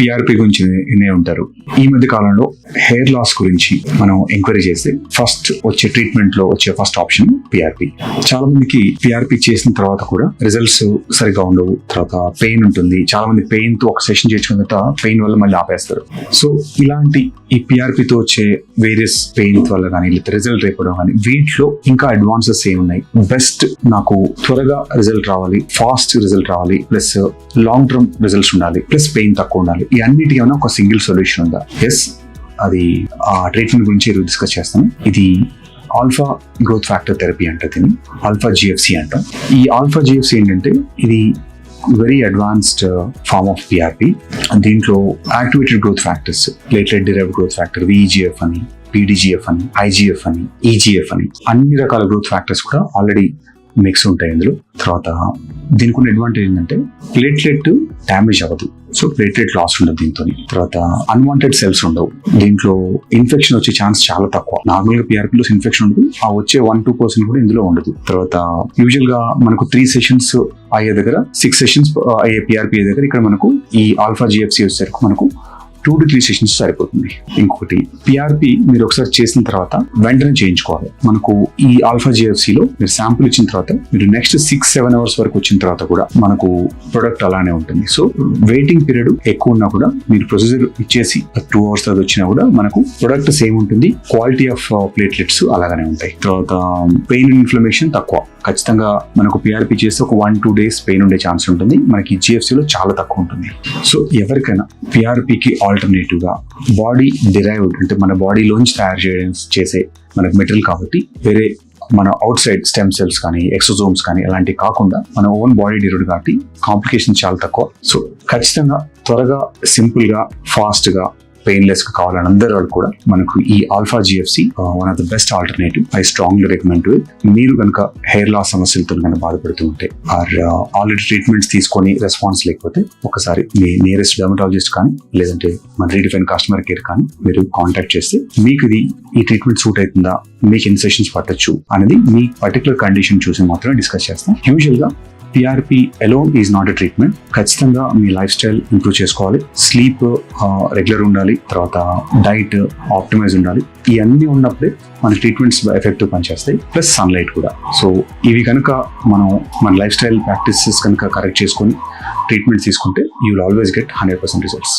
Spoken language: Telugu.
పిఆర్పి గురించి వినే ఉంటారు. ఈ మధ్య కాలంలో హెయిర్ లాస్ గురించి మనం ఎంక్వైరీ చేస్తే ఫస్ట్ వచ్చే ట్రీట్మెంట్లో వచ్చే ఫస్ట్ ఆప్షన్ పిఆర్పి చాలా మందికి పిఆర్పి చేసిన తర్వాత కూడా రిజల్ట్స్ సరిగా ఉండవు. తర్వాత పెయిన్ ఉంటుంది. చాలా మంది పెయిన్తో ఒక సెషన్ చేసుకున్న తర్వాత పెయిన్ వల్ల మళ్ళీ ఆపేస్తారు. సో ఇలాంటి ఈ PRP తో వచ్చే వేరియస్ పెయిన్ వల్ల కానీ లేదా రిజల్ట్ రేపడం కానీ వీటిలో ఇంకా అడ్వాన్సెస్ ఏమున్నాయి? బెస్ట్ నాకు త్వరగా రిజల్ట్ రావాలి ఫాస్ట్ రిజల్ట్ రావాలి ప్లస్ లాంగ్ టర్మ్ రిజల్ట్స్ ఉండాలి ప్లస్ పెయిన్ తక్కువ ఉండాలి. ఈ అన్నిటికీ ఏమైనా ఒక సింగిల్ సొల్యూషన్ ఉందా? ఎస్ అది ఆ ట్రీట్మెంట్ గురించి ఈరోజు డిస్కస్ చేస్తాను. ఇది ఆల్ఫా గ్రోత్ ఫ్యాక్టర్ థెరపీ అంట దీన్ని. ఆల్ఫా జిఎఫ్సి అంట. ఈ ఆల్ఫా జిఎఫ్సి ఏంటంటే ఇది very advanced form of PRP దీంట్లో activated growth factors platelet derive growth factor VEGF అని పీడీజీఎఫ్ అని ఐజీఎఫ్ అని ఈజీఎఫ్ అని అన్ని రకాల గ్రోత్ ఫ్యాక్టర్స్ కూడా ఆల్రెడీ మిక్స్ ఉంటాయి ఇందులో. తర్వాత దీనికి ఉన్న అడ్వాంటేజ్ ఏంటంటే ప్లేట్లెట్ డ్యామేజ్ అవ్వదు. సో ప్లేట్లెట్ లాస్ ఉండదు దీంతో తర్వాత అన్వాంటెడ్ సెల్స్ ఉండవు. దీంట్లో ఇన్ఫెక్షన్ వచ్చే ఛాన్స్ చాలా తక్కువ. నార్మల్గా పిఆర్పీలో ఇన్ఫెక్షన్ ఉండదు. ఆ వచ్చే వన్ టూ పర్సెంట్ కూడా ఇందులో ఉండదు. తర్వాత యూజువల్గా మనకు త్రీ సెషన్స్ అయ్యే దగ్గర సిక్స్ సెషన్స్ అయ్యే పిఆర్పీ దగ్గర ఇక్కడ మనకు ఈ ఆల్ఫా జిఎఫ్సి వచ్చేసరికి మనకు టూ టు త్రీ సెషన్స్ సరిపోతుంది. ఇంకొకటి పిఆర్పి మీరు ఒకసారి చేసిన తర్వాత వెంటనే చేయించుకోవాలి. మనకు ఈ ఆల్ఫా జిఎఫ్సిలో మీరు శాంపుల్ ఇచ్చిన తర్వాత మీరు నెక్స్ట్ సిక్స్ సెవెన్ అవర్స్ వరకు వచ్చిన తర్వాత కూడా మనకు ప్రొడక్ట్ అలానే ఉంటుంది. సో వెయిటింగ్ పీరియడ్ ఎక్కువ ఉన్నా కూడా మీరు ప్రొసీజర్ ఇచ్చేసి టూ అవర్స్ తర్వాత వచ్చినా కూడా మనకు ప్రొడక్ట్ సేమ్ ఉంటుంది. క్వాలిటీ ఆఫ్ ప్లేట్లెట్స్ అలాగనే ఉంటాయి. తర్వాత um, పెయిన్ ఇన్ఫ్లమేషన్ తక్కువ. ఖచ్చితంగా మనకు పిఆర్పి చేస్తే ఒక వన్ టూ డేస్ పెయిన్ ఉండే ఛాన్స్ ఉంటుంది. మనకి GFC లో చాలా తక్కువ ఉంటుంది. సో ఎవరికైనా పిఆర్పికి ఆల్ ఆల్టర్నేటివ్గా బాడీ డిరైవ్డ్ అంటే మన బాడీలోంచి తయారు చేయడం చేసే మనకు మెటీరియల్ కాబట్టి వేరే మన అవుట్ సైడ్ స్టెమ్ సెల్స్ కానీ ఎక్సోజోమ్స్ కానీ అలాంటివి కాకుండా మన ఓన్ బాడీ డిరైవ్డ్ కాబట్టి కాంప్లికేషన్ చాలా తక్కువ. సో ఖచ్చితంగా త్వరగా సింపుల్గా ఫాస్ట్ పెయిన్లెస్గా కావాలని అందరూ వాళ్ళు కూడా మనకు ఈ alpha GFC one of the best alternative I strongly recommend to మీరు కనుక హెయిర్ లాస్ సమస్యలతో కనుక బాధపడుతూ ఉంటే ఆర్ ఆల్రెడీ ట్రీట్మెంట్స్ తీసుకొని రెస్పాన్స్ లేకపోతే ఒకసారి మీ నియరెస్ట్ డెర్మటాలజిస్ట్ కానీ లేదంటే మన రీడిఫైన్ కస్టమర్ కేర్ కానీ మీరు కాంటాక్ట్ చేస్తే మీకు ఇది ఈ ట్రీట్మెంట్ సూట్ అవుతుందా మీకు ఇన్సెషన్స్ పట్టచ్చు పట్టొచ్చు అనేది మీ పర్టికులర్ కండిషన్ చూసి మాత్రమే డిస్కస్ చేస్తాం. యూజువల్గా PRP alone is not a treatment ఖచ్చితంగా మీ లైఫ్ స్టైల్ ఇంప్రూవ్ చేసుకోవాలి స్లీప్ రెగ్యులర్ ఉండాలి. తర్వాత డైట్ ఆప్టిమైజ్ ఉండాలి. ఇవన్నీ ఉన్నప్పుడే మన ట్రీట్మెంట్స్ ఎఫెక్టివ్ పనిచేస్తాయి. ప్లస్ సన్లైట్ కూడా. సో ఇవి కనుక మనం మన లైఫ్ స్టైల్ ప్రాక్టీసెస్ కనుక కరెక్ట్ చేసుకొని ట్రీట్మెంట్ తీసుకుంటే you will always get hundred percent results